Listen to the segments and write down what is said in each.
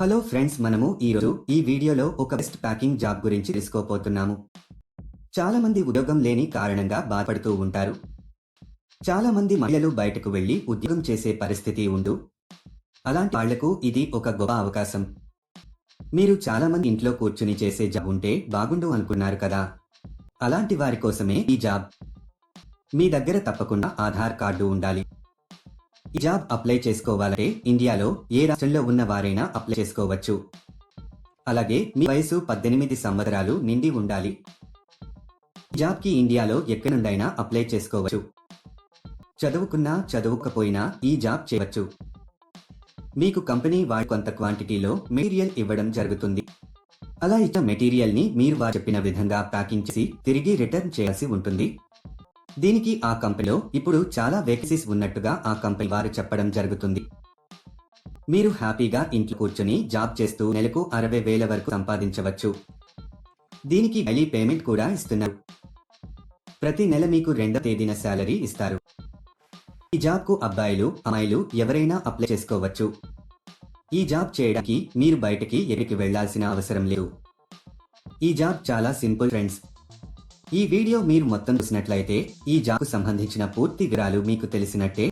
Hello friends మనము ఈరోజు ఈ వీడియోలో ఒక బెస్ట్ ప్యాకింగ్ జాబ్ గురించి తెలుసుకోపోతున్నాము చాలా మంది ఉద్యోగం లేని కారణంగా బాధపడుతూ ఉంటారు. చాలా మంది మహిళలు బయటకు వెళ్ళి ఉద్యోగం చేసే పరిస్థితి ఉండు. అలాంటి వాళ్ళకు ఇది ఒక గొప్ప అవకాశం. మీరు చాలా మంది ఇంట్లో కూర్చుని చేసే జాబ్ ఉంటే బాగుండు అనుకున్నారు కదా? అలాంటి వారి కోసమే ఈ జాబ్ మీ దగ్గర తప్పకుండా ఆధార్ కార్డు ఉండాలి. ఈ జాబ్ అప్లై చేసుకోవాలంటే ఇండియాలో ఏ రాష్ట్రంలో ఉన్న వారైనా అప్లై చేసుకోవచ్చు. అలాగే మీ వయసు పద్దెనిమిది సంవత్సరాలు నిండి ఉండాలి. జాబ్కి ఇండియాలో ఎక్కడి నుండైనా అప్లై చేసుకోవచ్చు. చదువుకున్నా చదువుకపోయినా ఈ జాబ్ చేయవచ్చు. మీకు కంపెనీ వారి కొంత క్వాంటిటీలో మెటీరియల్ ఇవ్వడం జరుగుతుంది. అలా ఇచ్చిన మెటీరియల్ని మీరు వారు చెప్పిన విధంగా ప్యాకింగ్ చేసి తిరిగి రిటర్న్ చేయాల్సి ఉంటుంది. దీనికి ఆ కంపెనీలో ఇప్పుడు చాలా వేకెన్సీస్ ఉన్నట్టుగా ఆ కంపెనీ వారు చెప్పడం జరుగుతుంది. మీరు హ్యాపీగా ఇంట్లో కూర్చొని జాబ్ చేస్తూ నెలకు అరవై వేల వరకు సంపాదించవచ్చు. దీనికి డైలీ పేమెంట్ కూడా ఇస్తున్నారు. ప్రతి నెల మీకు రెండవ తేదీన శాలరీ ఇస్తారు. ఈ జాబ్కు అబ్బాయిలు అమ్మాయిలు ఎవరైనా అప్లై చేసుకోవచ్చు. ఈ జాబ్ చేయడానికి మీరు బయటకి ఎక్కడికి వెళ్ళాల్సిన అవసరం లేదు. ఈ జాబ్ చాలా సింపుల్ ఫ్రెండ్స్ ఈ వీడియో మీరు మొత్తం చూసినట్లయితే ఈ జాబ్ సంబంధించిన పూర్తి వివరాలు మీకు తెలిసినట్టే.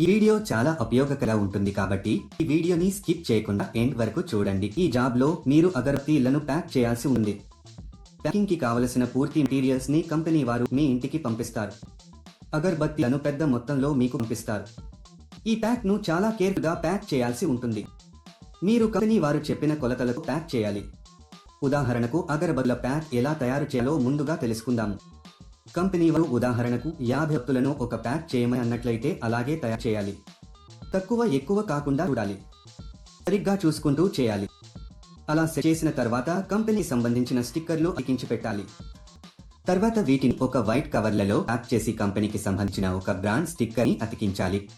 ఈ వీడియో చాలా ఉపయోగకరంగా ఉంటుంది కాబట్టి ఈ వీడియోని స్కిప్ చేయకుండా ఎండ్ వరకు చూడండి. ఈ జాబ్లో మీరు అగరబత్తీలను ప్యాక్ చేయాల్సి ఉంది. ప్యాకింగ్కి కావలసిన పూర్తి మెటీరియల్స్ని కంపెనీ వారు మీ ఇంటికి పంపిస్తారు. అగరబత్తీలను పెద్ద మొత్తంలో మీకు పంపిస్తారు. ఈ ప్యాక్ను చాలా కేర్ఫుల్గా ప్యాక్ చేయాల్సి ఉంటుంది. మీరు కంపెనీ వారు చెప్పిన కొలతలకు ప్యాక్ చేయాలి. ఉదాహరణకు అగరబత్తుల ప్యాక్ ఎలా తయారు చేయాలో ముందుగా తెలుసుకుందాము కంపెనీ వారు ఉదాహరణకు యాభై ఒక ప్యాక్ చేయమని అన్నట్లయితే అలాగే తయారు చేయాలి. తక్కువ ఎక్కువ కాకుండా చూడాలి. సరిగ్గా చూసుకుంటూ చేయాలి. అలా సెట్ చేసిన తర్వాత కంపెనీ సంబంధించిన స్టిక్కర్లు అతికించి పెట్టాలి. తర్వాత వీటిని ఒక వైట్ కవర్లలో ప్యాక్ చేసి కంపెనీకి సంబంధించిన ఒక బ్రాండ్ స్టిక్కర్ని అతికించాలి.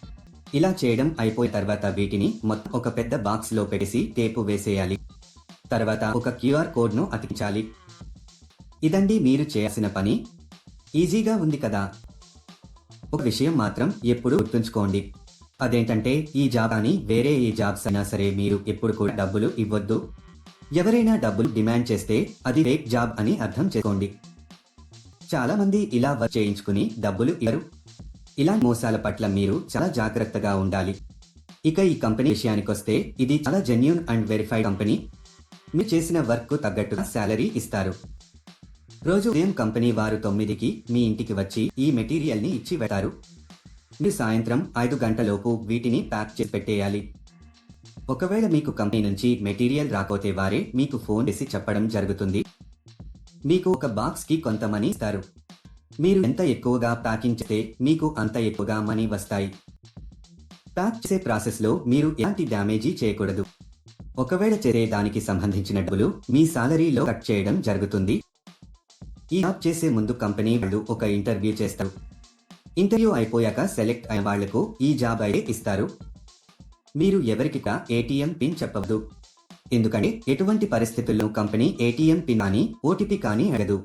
ఇలా చేయడం అయిపోయిన తర్వాత వీటిని మొత్తం ఒక పెద్ద బాక్స్లో పెట్టేసి టేపు వేసేయాలి. తర్వాత ఒక క్యూఆర్ కోడ్ను అతికించాలి. ఇదండి మీరు చేయాల్సిన పని. ఈజీగా ఉంది కదా. ఒక విషయం మాత్రం ఎప్పుడు గుర్తుంచుకోండి. అదేంటంటే ఈ జాబ్ అని వేరే ఏ జాబ్స్ అయినా సరే మీరు ఎప్పుడు కూడా డబ్బులు ఇవ్వద్దు. ఎవరైనా డబ్బులు డిమాండ్ చేస్తే అది ఫేక్ జాబ్ అని అర్థం చేసుకోండి. చాలా మంది ఇలా వర్క్ చేయించుకుని డబ్బులు ఇవ్వరు. ఇలా మోసాల పట్ల మీరు చాలా జాగ్రత్తగా ఉండాలి. ఇక ఈ కంపెనీ విషయానికొస్తే ఇది చాలా జెన్యున్ అండ్ వెరిఫైడ్ కంపెనీ మీరు చేసిన వర్క్కు తగ్గట్టుగా శాలరీ ఇస్తారు. రోజు ఉదయం కంపెనీ వారు తొమ్మిదికి మీ ఇంటికి వచ్చి ఈ మెటీరియల్ని ఇచ్చి వెళ్తారు మీరు సాయంత్రం ఐదు గంటలోపు వీటిని ప్యాక్ చేసి పెట్టేయాలి. ఒకవేళ మీకు కంపెనీ నుంచి మెటీరియల్ రాకపోతే వారే మీకు ఫోన్ చేసి చెప్పడం జరుగుతుంది. మీకు ఒక బాక్స్కి కొంత మనీ ఇస్తారు. మీరు ఎంత ఎక్కువగా ప్యాకింగ్ చేస్తే మీకు అంత ఎక్కువగా మనీ వస్తాయి. ప్యాక్ చేసే ప్రాసెస్లో మీరు ఎలాంటి డ్యామేజీ చేయకూడదు. ఒకవేళ చేరేదానికి సంబంధించిన డబ్బులు మీ సాలరీలో కట్ చేయడం జరుగుతుంది. ఈ జాబ్ చేసే ముందు కంపెనీ వాళ్ళు ఒక ఇంటర్వ్యూ చేస్తారు. ఇంటర్వ్యూ అయిపోయాక సెలెక్ట్ అయిన వాళ్ళకు ఈ జాబ్ అయితే ఇస్తారు. మీరు ఎవరికి ఏటీఎం పిన్ చెప్పవద్దు. ఎందుకంటే ఎటువంటి పరిస్థితుల్లో కంపెనీ ఏటీఎం పిన్ కానీ ఓటీపీ కానీ అడగదు.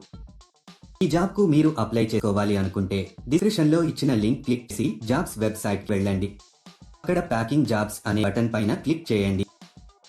ఈ జాబ్కు మీరు అప్లై చేసుకోవాలి అనుకుంటే డిస్క్రిప్షన్లో ఇచ్చిన లింక్ క్లిక్ చేసి జాబ్స్ వెబ్సైట్ వెళ్ళండి. అక్కడ ప్యాకింగ్ జాబ్స్ అనే బటన్ పైన క్లిక్ చేయండి.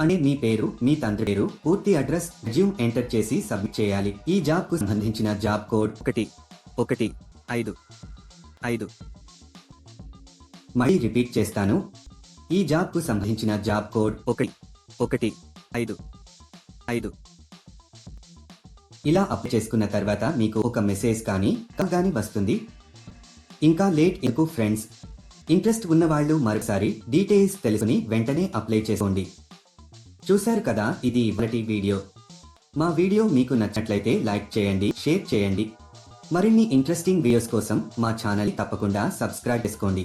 అని మీ పేరు మీ తండ్రి పేరు పూర్తి అడ్రస్ జిమ్ ఎంటర్ చేసి సబ్మిట్ చేయాలి. ఈ జాబ్కు సంబంధించిన జాబ్ కోడ్ ఒకటి ఒకటి ఐదు ఐదు. మళ్ళీ రిపీట్ చేస్తాను. ఈ జాబ్కు సంబంధించిన జాబ్ కోడ్ ఒకటి ఒకటి ఐదు ఐదు. ఇలా అప్లై చేసుకున్న తర్వాత మీకు ఒక మెసేజ్ కానీ కానీ వస్తుంది. ఇంకా లేట్ ఎక్కువ ఫ్రెండ్స్? ఇంట్రెస్ట్ ఉన్నవాళ్ళు మరొకసారి డీటెయిల్స్ తెలుసుని వెంటనే అప్లై చేసుకోండి. చూశారు కదా ఇది ఇవాటి వీడియో. మా వీడియో మీకు నచ్చినట్లయితే లైక్ చేయండి షేర్ చేయండి. మరిన్ని ఇంట్రెస్టింగ్ వీడియోస్ కోసం మా ఛానల్ తప్పకుండా సబ్స్క్రైబ్ చేసుకోండి.